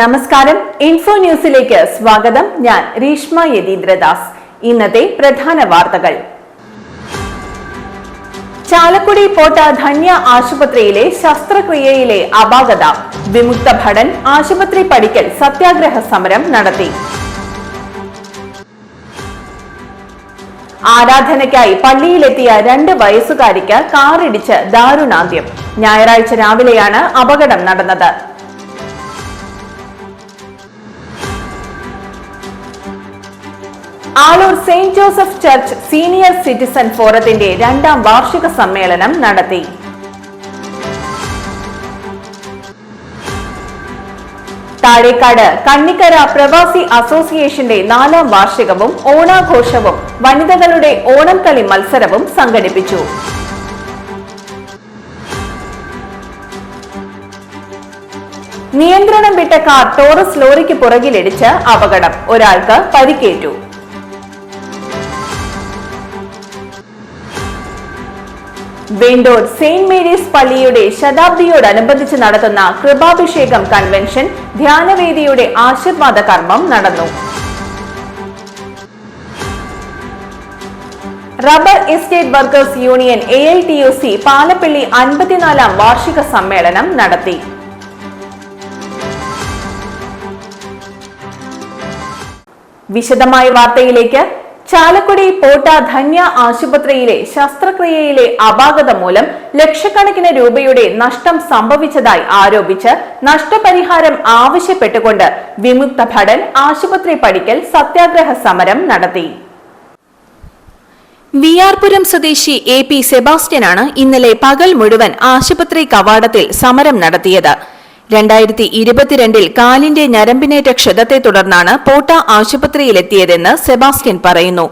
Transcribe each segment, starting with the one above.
നമസ്കാരം. ഇൻഫോ ന്യൂസിലേക്ക് സ്വാഗതം. ഞാൻ രീഷ്മ യതീന്ദ്രദാസ്. ഇന്നത്തെ പ്രധാന വാർത്തകൾ. ചാലക്കുടി പോട്ട ധന്യ ആശുപത്രിയിലെ ശസ്ത്രക്രിയയിലെ അപാകത. വിമുക്ത ഭടൻ ആശുപത്രി പടിക്കൽ സത്യാഗ്രഹ സമരം നടത്തി. ആരാധനയ്ക്കായി പള്ളിയിലെത്തിയ രണ്ട് വയസ്സുകാരിക്ക് കാറിടിച്ച് ദാരുണാന്ത്യം. ഞായറാഴ്ച രാവിലെയാണ് അപകടം നടന്നത്. Aloor Saint Joseph church senior citizen ഫോറത്തിന്റെ രണ്ടാം വാർഷിക സമ്മേളനം നടത്തി. താഴേക്കാട് കണ്ണിക്കര പ്രവാസി അസോസിയേഷന്റെ നാലാം വാർഷികവും ഓണാഘോഷവും വനിതകളുടെ ഓണം കളി മത്സരവും സംഘടിപ്പിച്ചു. നിയന്ത്രണം വിട്ട കാർ ടോറസ് ലോറിക്ക് പുറകിലിടിച്ച് അപകടം. ഒരാൾക്ക് പരിക്കേറ്റു. വെണ്ടൂർ സെയിന്റ് മേരീസ് പള്ളിയുടെ ശതാബ്ദിയോടനുബന്ധിച്ച് നടത്തുന്ന കൃപാഭിഷേകം കൺവെൻഷൻ ധ്യാനവേദിയുടെ ആശീർവാദ കർമ്മം നടന്നു. Rubber estate workers union A I T U C Palappilly അൻപത്തിനാലാം വാർഷിക സമ്മേളനം നടത്തി. വിശദമായ വാർത്തയിലേക്ക് ചാലക്കുടി പോട്ട ധന്യ ആശുപത്രിയിലെ ശസ്ത്രക്രിയയിലെ അപാകത മൂലം ലക്ഷക്കണക്കിന് രൂപയുടെ നഷ്ടം സംഭവിച്ചതായി ആരോപിച്ച് നഷ്ടപരിഹാരം ആവശ്യപ്പെട്ടുകൊണ്ട് വിമുക്ത ഭടൻ ആശുപത്രി പടിക്കൽ സത്യാഗ്രഹ സമരം നടത്തി. വിയാർപുരം സ്വദേശി എ പി സെബാസ്റ്റ്യനാണ് ഇന്നലെ പകൽ മുഴുവൻ ആശുപത്രി കവാടത്തിൽ സമരം നടത്തിയത്. രണ്ടായിരത്തി ഇരുപത്തിരണ്ടിൽ കാലിന്റെ ഞരമ്പിനേറ്റ ക്ഷതത്തെ തുടർന്നാണ് പോട്ട ആശുപത്രിയിലെത്തിയതെന്ന് സെബാസ്റ്റ്യൻ പറയുന്നു.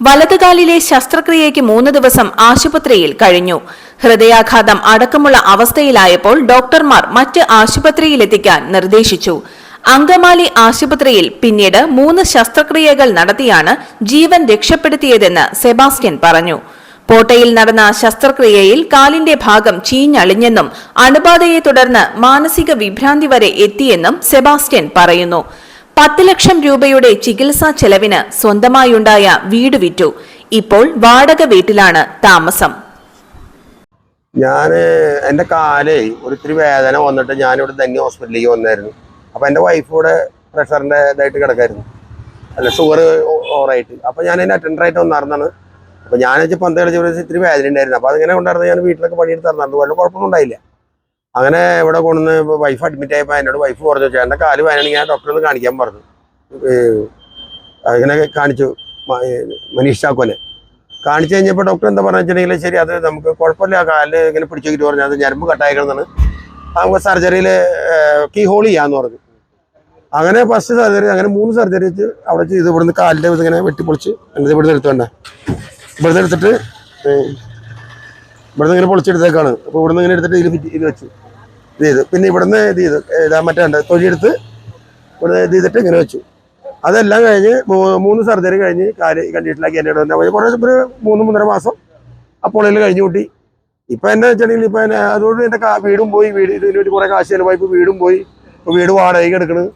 വലതുകാലിലെ ശസ്ത്രക്രിയയ്ക്ക് മൂന്ന് ദിവസം ആശുപത്രിയിൽ കഴിഞ്ഞു. ഹൃദയാഘാതം അടക്കമുള്ള അവസ്ഥയിലായപ്പോൾ ഡോക്ടർമാർ മറ്റ് ആശുപത്രിയിലെത്തിക്കാൻ നിർദ്ദേശിച്ചു. അങ്കമാലി ആശുപത്രിയിൽ പിന്നീട് മൂന്ന് ശസ്ത്രക്രിയകൾ നടത്തിയാണ് ജീവൻ രക്ഷപ്പെടുത്തിയതെന്ന് സെബാസ്റ്റ്യൻ പറഞ്ഞു. പോട്ടയിൽ നടന്ന ശസ്ത്രക്രിയയിൽ കാലിന്റെ ഭാഗം ചീഞ്ഞളിഞ്ഞെന്നും അണുബാധയെ തുടർന്ന് മാനസിക വിഭ്രാന്തി വരെ എത്തിയെന്നും സെബാസ്റ്റ്യൻ പറയുന്നു. പത്ത് ലക്ഷം രൂപയുടെ ചികിത്സാ ചെലവിന് സ്വന്തമായുണ്ടായ വീട് വിറ്റു. ഇപ്പോൾ വാടക വീട്ടിലാണ് താമസം. ഞാൻ എന്റെ കാലേ ഒരിത്തിരി വേദന വന്നിട്ട് ഞാനിവിടെ തന്നെ ഹോസ്പിറ്റലിലേക്ക് വന്നായിരുന്നു. അപ്പോൾ എന്റെ വൈഫ് ഇവിടെ പ്രഷറിന്റെ ഇതായിട്ട് കിടക്കായിരുന്നു. അല്ല ഷുഗർ ഓവറായിട്ട്. അപ്പോൾ ഞാൻ അതിന്റെ അറ്റൻഡറായിട്ട് വന്നായിരുന്നാണ് അപ്പോൾ ഞാൻ വെച്ച് പന്ത് കളിച്ച ഇത്തിരി വേദന ഉണ്ടായിരുന്നു. അപ്പോൾ അതിങ്ങനെ കൊണ്ടായിരുന്നു ഞാൻ വീട്ടിലൊക്കെ പണിയെടുത്ത് തന്നിരുന്നു വല്ല കുഴപ്പമൊന്നും ഉണ്ടായില്ല അങ്ങനെ ഇവിടെ കൊണ്ടുവന്ന് വൈഫ് അഡ്മിറ്റ് ആയപ്പോൾ എന്നോട് വൈഫ് പറഞ്ഞു എന്റെ കാൽ വേദനയാണെങ്കിൽ ഞാൻ ഡോക്ടറെ ഒന്ന് കാണിക്കാൻ പറഞ്ഞു. അങ്ങനെ കാണിച്ചു. മനീഷ് ചാക്കോനെ. കാണിച്ചു കഴിഞ്ഞപ്പോൾ ഡോക്ടർ എന്താ പറഞ്ഞു വെച്ചിട്ടുണ്ടെങ്കിൽ ശരി അത് നമുക്ക് കുഴപ്പമില്ല. കാലിൽ ഇങ്ങനെ പിടിച്ചു വെച്ചിട്ട് പറഞ്ഞു അത് ഞരമ്പ് കട്ടായിക്കണമെന്നാണ് നമുക്ക് സർജറിയിൽ കീ ഹോൾ ചെയ്യാന്ന് പറഞ്ഞു. അങ്ങനെ ഫസ്റ്റ് സർജറി അങ്ങനെ മൂന്ന് സർജറി വെച്ച് അവിടെ ചെയ്ത്. ഇവിടുന്ന് കാലിന്റെ ഇത് ഇങ്ങനെ വെട്ടിപ്പൊളിച്ച് എന്നിട്ട് ഇവിടുന്ന് എടുത്തോണ്ട ഇവിടുന്ന് എടുത്തിട്ട് ഇവിടുന്ന് ഇങ്ങനെ പൊളിച്ചെടുത്തേക്കാണ്. അപ്പോൾ ഇവിടുന്ന് ഇങ്ങനെ എടുത്തിട്ട് ഇതിൽ ഇത് വെച്ചു. ഇത് ചെയ്തു. പിന്നെ ഇവിടുന്ന് ഇത് ചെയ്ത് ഇതാ മറ്റേ തൊഴിലെടുത്ത് ഇവിടുന്ന് ഇത് ചെയ്തിട്ട് ഇങ്ങനെ വെച്ചു. അതെല്ലാം കഴിഞ്ഞ് മൂന്ന് സർജറി കഴിഞ്ഞ് കാൽ കണ്ടീഷനിലാക്കി എന്റെ ഇവിടെ വന്നാൽ കുറേ ഒരു മൂന്ന് മൂന്നര മാസം അപ്പോൾ ഇതിൽ കഴിഞ്ഞു കൂട്ടി. ഇപ്പൊ എന്നെ വെച്ചിട്ടുണ്ടെങ്കിൽ ഇപ്പൊ അതുകൊണ്ട് എന്റെ വീടും പോയി. വീട് ഇതിന് വേണ്ടി കുറേ കാശ് ചിലവായി. വീടും പോയി. വീട് വാടകയ്ക്ക് എടുക്കണത്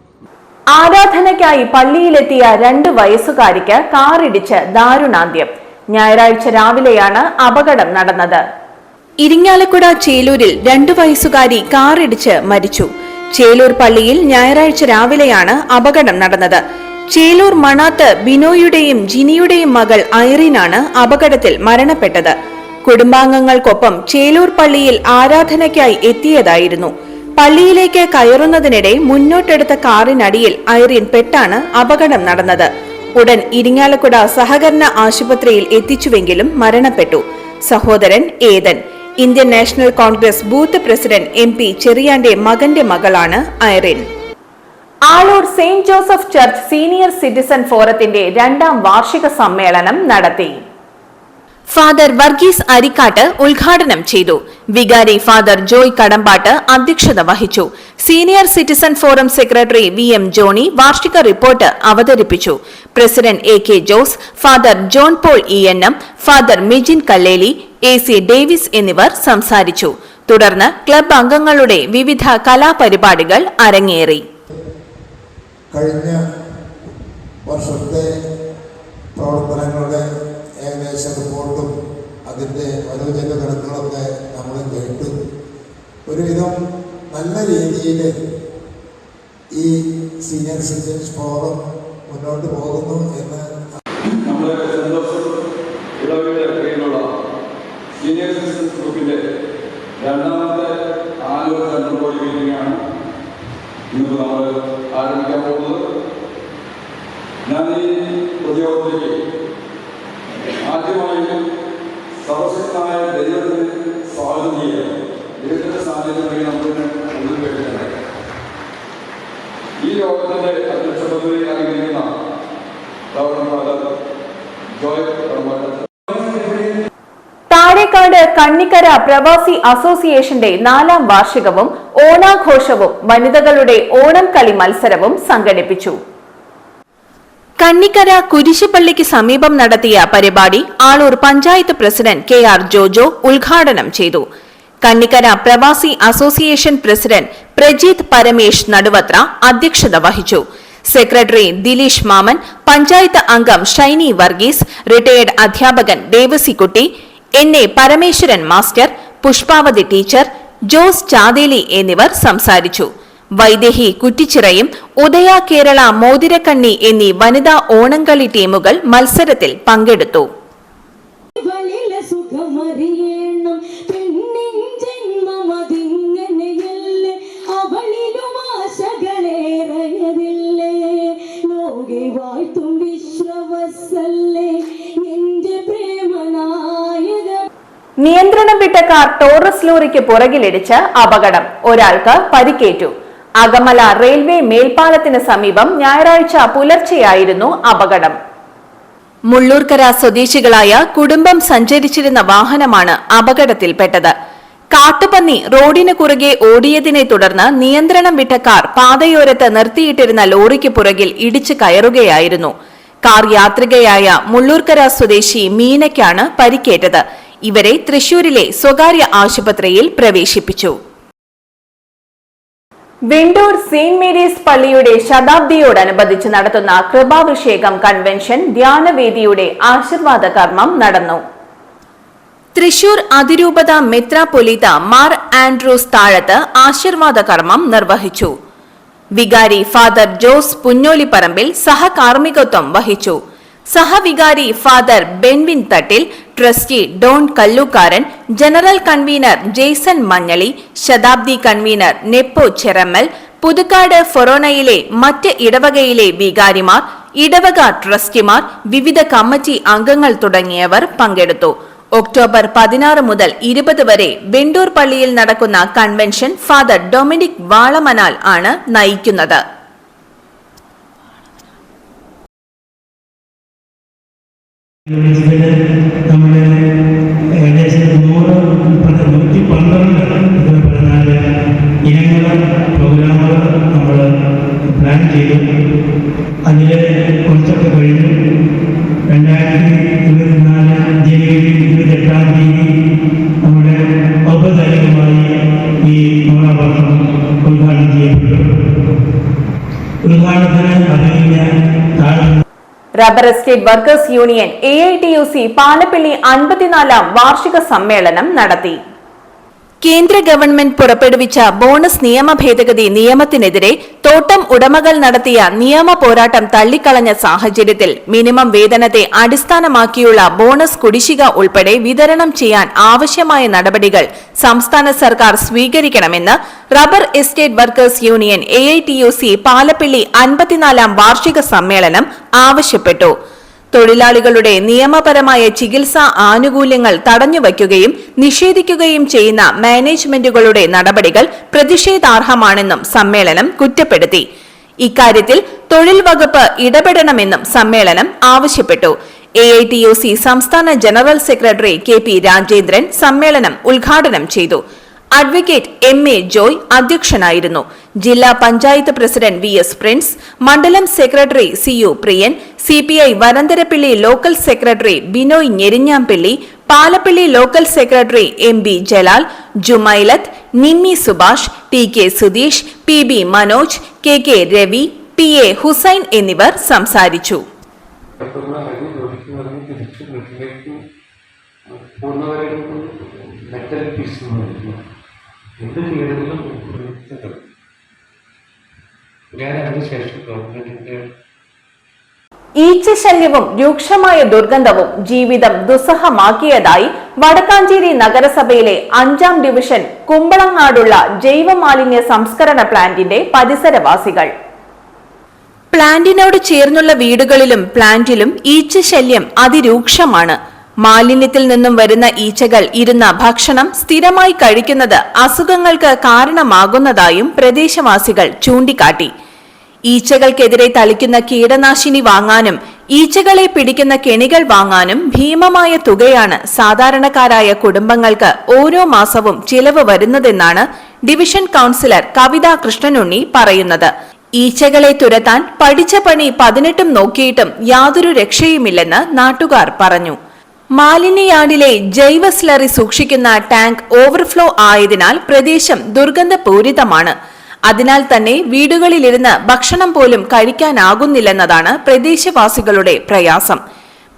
ആരാധനയ്ക്കായി പള്ളിയിലെത്തിയ രണ്ട് വയസ്സുകാരിക്ക് കാറിടിച്ച് ദാരുണാന്ത്യം. ഞായറാഴ്ച രാവിലെയാണ് അപകടം നടന്നത്. ഇരിങ്ങാലക്കുട ചേലൂരിൽ രണ്ടു വയസ്സുകാരി കാറിടിച്ച് മരിച്ചു. ചേലൂർ പള്ളിയിൽ ഞായറാഴ്ച രാവിലെയാണ് അപകടം നടന്നത്. ചേലൂർ മണാത്ത് ബിനോയുടെയും ജിനിയുടെയും മകൾ ഐറീനാണ് അപകടത്തിൽ മരണപ്പെട്ടത്. കുടുംബാംഗങ്ങൾക്കൊപ്പം ചേലൂർ പള്ളിയിൽ ആരാധനയ്ക്കായി എത്തിയതായിരുന്നു. പള്ളിയിലേക്ക് കയറുന്നതിനിടെ മുന്നോട്ടെടുത്ത കാറിനടിയിൽ ഐറീൻ പെട്ടാണ് അപകടം നടന്നത്. ഉടൻ ഇരിങ്ങാലക്കുട സഹകരണ ആശുപത്രിയിൽ എത്തിച്ചുവെങ്കിലും മരണപ്പെട്ടു. സഹോദരൻ ഏതൻ. Indian National Congress booth president M P ചെറിയാന്റെ മകന്റെ മകളാണ് Irene. Aloor Saint Joseph church senior citizen ഫോറത്തിന്റെ രണ്ടാം വാർഷിക സമ്മേളനം നടത്തി. ഫാദർ വർഗീസ് അരിക്കാട്ട് ഉദ്ഘാടനം ചെയ്തു. വികാരി ഫാദർ ജോയ് കടമ്പാട്ട് അധ്യക്ഷത വഹിച്ചു. Senior citizen forum secretary V M Johny വാർഷിക റിപ്പോർട്ട് അവതരിപ്പിച്ചു. President A K Jose father John Paul E N M father Mijin Kalleli A C Davis എന്നിവർ സംസാരിച്ചു. തുടർന്ന് ക്ലബ് അംഗങ്ങളുടെ വിവിധ കലാപരിപാടികൾ അരങ്ങേറി. കഴിഞ്ഞ വർഷത്തെ പ്രവർത്തനങ്ങളുടെ ഏകദേശ റിപ്പോർട്ടും അതിന്റെ വരവുചെല കണക്കുകളൊക്കെ നമ്മൾ കേട്ടു. ഒരുവിധം നല്ല രീതിയിൽ ഈ സീനിയർ സിറ്റിസൻസ് ഫോറം മുന്നോട്ട് പോകുന്നു എന്ന് നമ്മുടെ സന്തോഷം ഇളവിയുടെ കീഴിലുള്ള സീനിയർ സിറ്റിസൻസ് ഗ്രൂപ്പിന്റെ രണ്ടാമത്തെ ആലോചന സെൻട്രൽ മീറ്റിംഗാണ് ഇന്ന് നമ്മൾ ആരംഭിക്കാൻ പോകുന്നത്. ഞാൻ ഈ പൊതുയോഗത്തിലേക്ക് ആദ്യമായി സർവശക്തനായ ദൈവത്തിന് സ്വാഗതം ചെയ്യുക. ദൈവത്തിന്റെ സാന്നിധ്യത്തിൽ നമുക്ക് കേട്ടിട്ടുണ്ട് ഈ ലോകത്തിന്റെ അധ്യക്ഷ പദവി അലങ്കരിക്കുന്ന reverend father Joy Kadambattu Thazhekkad Kannikkara Pravasi അസോസിയേഷന്റെ നാലാം വാർഷികവും ഓണാഘോഷവും വനിതകളുടെ ഓണം കളി മത്സരവും സംഘടിപ്പിച്ചു. കണ്ണിക്കര കുരിശുപള്ളിക്ക് സമീപം നടത്തിയ പരിപാടി Aloor panchayat president K R Jojo ഉദ്ഘാടനം ചെയ്തു. കണ്ണിക്കര പ്രവാസി അസോസിയേഷൻ പ്രസിഡന്റ് പ്രജീത് പരമേഷ് നടുവത്ര അധ്യക്ഷത വഹിച്ചു. സെക്രട്ടറി ദിലീഷ് മാമൻ പഞ്ചായത്ത് അംഗം ഷൈനി വർഗീസ് റിട്ടയേർഡ് അധ്യാപകൻ Devassikutty N A Parameswaran master Pushpavathi teacher Jose Chatheli എന്നിവർ സംസാരിച്ചു. വൈദേഹി കുറ്റിച്ചിറയും ഉദയ കേരള മോതിരക്കണ്ണി എന്നീ വനിതാ ഓണംകളി ടീമുകൾ മത്സരത്തിൽ പങ്കെടുത്തു. നിയന്ത്രണം വിട്ട കാർ ടോറസ് ലോറിക്ക് പുറകിലിടിച്ച് അപകടം. ഒരാൾക്ക് പരിക്കേറ്റു. അകമല റെയിൽവേ മേൽപ്പാലത്തിന് സമീപം ഞായറാഴ്ച പുലർച്ചെയായിരുന്നു അപകടം. മുള്ളൂർക്കര സ്വദേശികളായ കുടുംബം സഞ്ചരിച്ചിരുന്ന വാഹനമാണ് അപകടത്തിൽപ്പെട്ടത്. കാട്ടുപന്നി റോഡിന് കുറുകെ ഓടിയതിനെ തുടർന്ന് നിയന്ത്രണം വിട്ട കാർ പാതയോരത്ത് നിർത്തിയിട്ടിരുന്ന ലോറിക്ക് പുറകിൽ ഇടിച്ചു കയറുകയായിരുന്നു. കാർ യാത്രികയായ മുള്ളൂർക്കര സ്വദേശി മീനയ്ക്കാണ് പരിക്കേറ്റത്. ഇവരെ തൃശൂരിലെ സ്വകാര്യ ആശുപത്രിയിൽ പ്രവേശിപ്പിച്ചു. വെണ്ടൂർ സെയിന്റ് മേരീസ് പള്ളിയുടെ ശതാബ്ദിയോടനുബന്ധിച്ച് നടത്തുന്ന കൃപാഭിഷേകം കൺവെൻഷൻ ധ്യാനവേദിയുടെ ആശീർവാദ കർമ്മം നടന്നു. തൃശൂർ അതിരൂപത മെത്രാപൊലീത്ത മാർ ആൻഡ്രൂസ് താഴത്ത് ആശീർവാദ കർമ്മം നിർവഹിച്ചു. വികാരി ഫാദർ ജോസ് പുന്നോലിപ്പറമ്പിൽ സഹകാർമ്മികത്വം വഹിച്ചു. സഹവികാരി father Benvin Thattil trustee Don Kallookkaran general convener Jaison Manjali ശതാബ്ദി കൺവീനർ നെപ്പോ ചെറമ്മൽ പുതുക്കാട് ഫൊറോണയിലെ മറ്റ് ഇടവകയിലെ വികാരിമാർ ഇടവക ട്രസ്റ്റിമാർ വിവിധ കമ്മിറ്റി അംഗങ്ങൾ തുടങ്ങിയവർ പങ്കെടുത്തു. ഒക്ടോബർ പതിനാറ് മുതൽ ഇരുപത് വരെ വെണ്ടൂർ പള്ളിയിൽ നടക്കുന്ന കൺവെൻഷൻ ഫാദർ ഡൊമിനിക് വാളമനാൽ ആണ് നയിക്കുന്നത്. ഇതിൽ നമ്മുടെ ഏകദേശം നൂറ് rubber estate workers union A I T U C Palappilly അൻപത്തിനാലാം വാർഷിക സമ്മേളനം നടത്തി. കേന്ദ്ര ഗവൺമെന്റ് പുറപ്പെടുവിച്ച ബോണസ് നിയമ ഭേദഗതി നിയമത്തിനെതിരെ തോട്ടം ഉടമകൾ നടത്തിയ നിയമ പോരാട്ടം തള്ളിക്കളഞ്ഞ സാഹചര്യത്തിൽ മിനിമം വേതനത്തെ അടിസ്ഥാനമാക്കിയുള്ള ബോണസ് കുടിശ്ശിക ഉൾപ്പെടെ വിതരണം ചെയ്യാൻ ആവശ്യമായ നടപടികൾ സംസ്ഥാന സർക്കാർ സ്വീകരിക്കണമെന്ന് rubber estate workers union A Palappilly അൻപത്തിനാലാം വാർഷിക സമ്മേളനം ആവശ്യപ്പെട്ടു. തൊഴിലാളികളുടെ നിയമപരമായ ചികിത്സാ ആനുകൂല്യങ്ങൾ തടഞ്ഞുവയ്ക്കുകയും നിഷേധിക്കുകയും ചെയ്യുന്ന മാനേജ്മെന്റുകളുടെ നടപടികൾ പ്രതിഷേധാർഹമാണെന്നും സമ്മേളനം കുറ്റപ്പെടുത്തി. ഇക്കാര്യത്തിൽ തൊഴിൽ വകുപ്പ് ഇടപെടണമെന്നും സമ്മേളനം ആവശ്യപ്പെട്ടു. A I T U C സംസ്ഥാന general secretary K P Rajendran സമ്മേളനം ഉദ്ഘാടനം ചെയ്തു. അഡ്വക്കേറ്റ് എം എ ജോയ് അധ്യക്ഷനായിരുന്നു. ജില്ലാ panchayat president V S Prince മണ്ഡലം secretary C U Priyan C P I Varantharappilly local secretary Binoy Njerinjampilly Palappilly local secretary M B Jalal Jumailath Nimmy Subhash T K Sudheesh P B Manoj K K Ravi P A Hussain എന്നിവർ സംസാരിച്ചു. പൂർണമായിട്ടും metal piece എന്ന് തിരിച്ച് വീട്ടിലേക്ക് പോകുന്നവരേക്കും metal piece എന്ത് ഞാൻ അതിനുശേഷം ഗവൺമെന്റിന്റെ ഈച്ചശല്യവും രൂക്ഷമായ ദുർഗന്ധവും ജീവിതം ദുസ്സഹമാക്കിയതായി വടക്കാഞ്ചേരി നഗരസഭയിലെ അഞ്ചാം ഡിവിഷൻ കുമ്പളങ്ങാടുള്ള ജൈവമാലിന്യ സംസ്കരണ പ്ലാന്റിന്റെ പരിസരവാസികൾ. പ്ലാന്റിനോട് ചേർന്നുള്ള വീടുകളിലും പ്ലാന്റിലും ഈച്ചശല്യം അതിരൂക്ഷമാണ്. മാലിന്യത്തിൽ നിന്നും വരുന്ന ഈച്ചകൾ ഇരുന്ന ഭക്ഷണം സ്ഥിരമായി കഴിക്കുന്നത് അസുഖങ്ങൾക്ക് കാരണമാകുന്നതായും പ്രദേശവാസികൾ ചൂണ്ടിക്കാട്ടി. ഈച്ചകൾക്കെതിരെ തളിക്കുന്ന കീടനാശിനി വാങ്ങാനും ഈച്ചകളെ പിടിക്കുന്ന കെണികൾ വാങ്ങാനും ഭീമമായ തുകയാണ് സാധാരണക്കാരായ കുടുംബങ്ങൾക്ക് ഓരോ മാസവും ചിലവ് വരുന്നതെന്നാണ് ഡിവിഷൻ കൌൺസിലർ കവിത കൃഷ്ണനുണ്ണി പറയുന്നത്. ഈച്ചകളെ തുരത്താൻ പഠിച്ച പണി പതിനെട്ടും നോക്കിയിട്ടും യാതൊരു രക്ഷയുമില്ലെന്ന് നാട്ടുകാർ പറഞ്ഞു. മാലിന്യയാർഡിലെ ജൈവ സ്ലറി സൂക്ഷിക്കുന്ന ടാങ്ക് ഓവർഫ്ലോ ആയതിനാൽ പ്രദേശം ദുർഗന്ധപൂരിതമാണ്. അതിനാൽ തന്നെ വീടുകളിലിരുന്ന് ഭക്ഷണം പോലും കഴിക്കാനാകുന്നില്ലെന്നതാണ് പ്രദേശവാസികളുടെ പ്രയാസം.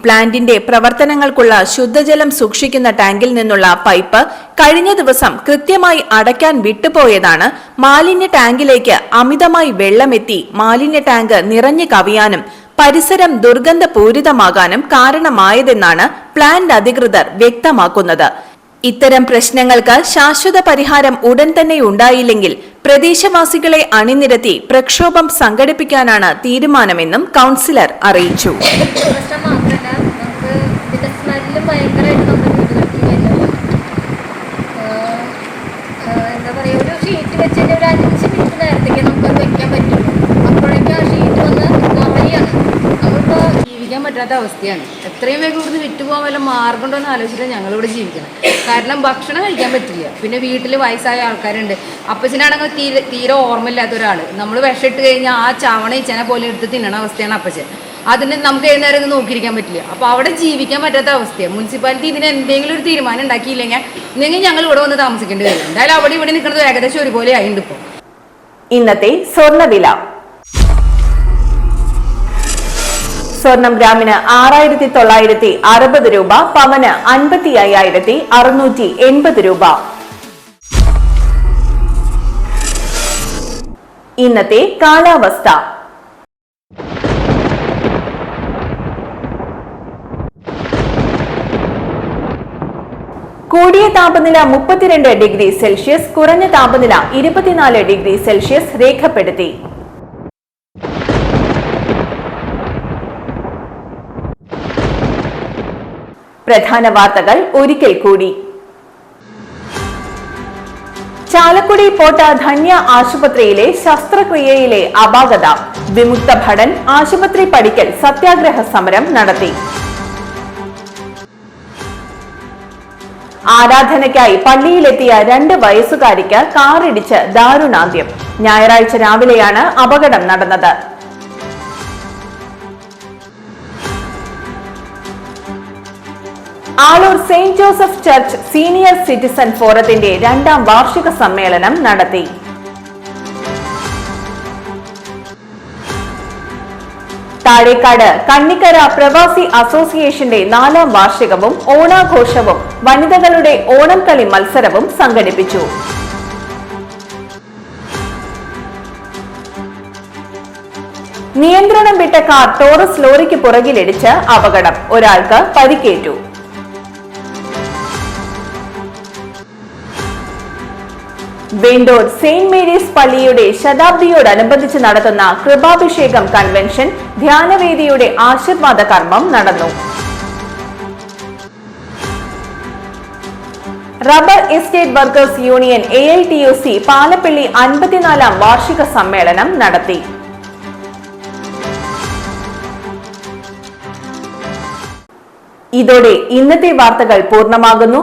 പ്ലാന്റിന്റെ പ്രവർത്തനങ്ങൾക്കുള്ള ശുദ്ധജലം സൂക്ഷിക്കുന്ന ടാങ്കിൽ നിന്നുള്ള പൈപ്പ് കഴിഞ്ഞ ദിവസം കൃത്യമായി അടയ്ക്കാൻ വിട്ടുപോയതാണ്. മാലിന്യ ടാങ്കിലേക്ക് അമിതമായി വെള്ളമെത്തി മാലിന്യ ടാങ്ക് നിറഞ്ഞു കവിയാനും പരിസരം ദുർഗന്ധപൂരിതമാകാനും കാരണമായതെന്നാണ് പ്ലാന്റ് അധികൃതർ വ്യക്തമാക്കുന്നത്. ഇത്തരം പ്രശ്നങ്ങൾക്ക് ശാശ്വത പരിഹാരം ഉടൻ തന്നെ ഉണ്ടായില്ലെങ്കിൽ പ്രദേശവാസികളെ അണിനിരത്തി പ്രക്ഷോഭം സംഘടിപ്പിക്കാനാണ് തീരുമാനമെന്നും കൌൺസിലർ അറിയിച്ചു. പറ്റാത്ത അവസ്ഥയാണ്. എത്രയും വേഗം ഇവിടുന്ന് വിറ്റുപോകാൻ വല്ല മാർഗം ഉണ്ടോ എന്ന് ആലോചിച്ചിട്ട് ഞങ്ങളിവിടെ ജീവിക്കണം. കാരണം ഭക്ഷണം കഴിക്കാൻ പറ്റില്ല. പിന്നെ വീട്ടിൽ വയസ്സായ ആൾക്കാരുണ്ട്. അപ്പച്ചനാണെങ്കിൽ തീരെ തീരെ ഓർമ്മയില്ലാത്ത ഒരാൾ നമ്മൾ വിഷമിട്ട് കഴിഞ്ഞാൽ ആ ചവണ ഇച്ചനെ പോലെ എടുത്ത് തിന്നണ അവസ്ഥയാണ് അപ്പച്ചൻ. അതിന് നമുക്ക് എഴുന്നേരം ഇത് നോക്കിയിരിക്കാൻ പറ്റില്ല. അപ്പോൾ അവിടെ ജീവിക്കാൻ പറ്റാത്ത അവസ്ഥയാണ് മുനിസിപ്പാലിറ്റി ഇതിന് എന്തെങ്കിലും ഒരു തീരുമാനം ഉണ്ടാക്കിയില്ലെങ്കിൽ ഇല്ലെങ്കിൽ ഞങ്ങൾ ഇവിടെ വന്ന് താമസിക്കേണ്ടി വരും. എന്തായാലും അവിടെ ഇവിടെ നിൽക്കുന്നത് ഏകദേശം ഒരുപോലെ ആയിട്ടുണ്ട് ഇപ്പോൾ ഇന്നത്തെ സ്വർണവില. സ്വർണം ഗ്രാമിന് ആറായിരത്തി തൊള്ളായിരത്തി അറുപത് രൂപ പവന് അൻപത്തി അയ്യായിരത്തി അറുന്നൂറ്റി എൺപത് രൂപ. ഇന്നത്തെ കാലാവസ്ഥ. കൂടിയ താപനില മുപ്പത്തിരണ്ട് ഡിഗ്രി സെൽഷ്യസ് കുറഞ്ഞ താപനില ഇരുപത്തിനാല് ഡിഗ്രി സെൽഷ്യസ് രേഖപ്പെടുത്തി. പ്രധാന വാർത്തകൾ ഒരിക്കൽ കൂടി. ചാലക്കുടി പോട്ട ധന്യ ആശുപത്രിയിലെ ശസ്ത്രക്രിയയിലെ അപാകത. വിമുക്ത ഭടൻ ആശുപത്രി പടിക്കൽ സത്യാഗ്രഹ സമരം നടത്തി. ആരാധനയ്ക്കായി പള്ളിയിലെത്തിയ രണ്ട് വയസ്സുകാരിക്ക് കാറിടിച്ച് ദാരുണാന്ത്യം. ഞായറാഴ്ച രാവിലെയാണ് അപകടം നടന്നത്. Aloor Saint Joseph church senior citizen ഫോറത്തിന്റെ രണ്ടാം വാർഷിക സമ്മേളനം നടത്തി. താഴേക്കാട് കണ്ണിക്കര പ്രവാസി അസോസിയേഷന്റെ നാലാം വാർഷികവും ഓണാഘോഷവും വനിതകളുടെ ഓണം കളി മത്സരവും സംഘടിപ്പിച്ചു. നിയന്ത്രണം വിട്ട കാർ ടോറസ് ലോറിക്ക് പുറകിലിടിച്ച് അപകടം. ഒരാൾക്ക് പരിക്കേറ്റു. വെണ്ടൂർ സെയിന്റ് മേരീസ് പള്ളിയുടെ ശതാബ്ദിയോടനുബന്ധിച്ച് നടത്തുന്ന കൃപാഭിഷേകം കൺവെൻഷൻ ധ്യാനവേദിയുടെ ആശീർവാദ കർമ്മം നടന്നു. Rubber estate workers union A I T U C Palappilly അൻപത്തിനാലാം വാർഷിക സമ്മേളനം നടത്തി. ഇതോടെ ഇന്നത്തെ വാർത്തകൾ പൂർണമാകുന്നു.